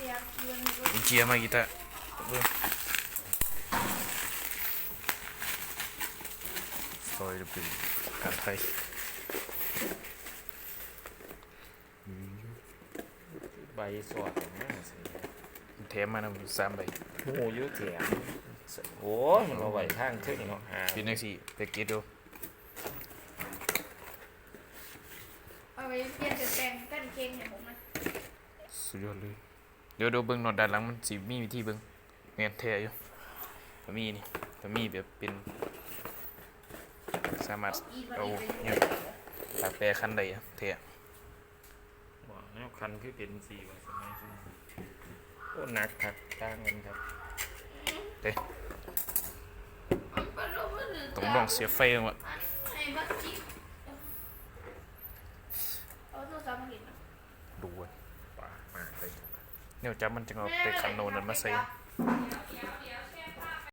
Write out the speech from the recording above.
สียเงินอินเจียมากีตาเบิ่งซอยจะเป็นการไทยอืมใบสวดนะสิแถมมานำสามใบโอ้ยแถมโอ้ยมันเอาไว้ข้างทึ่งเนาะหาเป็นจังซี่ไปเก็ตดูเอาไปเปลี่ยนเป็นแปลงกันเค้งให้ผมนะสุดยอดเลยเดี๋ยวเดี๋ยวเบิ่งน็อตด้านหลังมันสิมีวิธีเบิ่งแม่นแท้อยู่ก็มีนี่ก็มีแบบเป็นสามารถอีกวันเอานี้เป็นเนี่ยปากแปรคันใดอะแท้บ่แล้วคันคือเป็นสีว่าสมัยนี้โอ้หนักครับต่างกันครับเด้มันเป็นรูปมือถืต้องลองเสียไฟลงว่ะไอ้บักจิกเอาโทรศัพท์มาเห็นนะดูอะป่ามาก เนี่ยจะมันจะเอาไปขันโนนนั้นมาใส่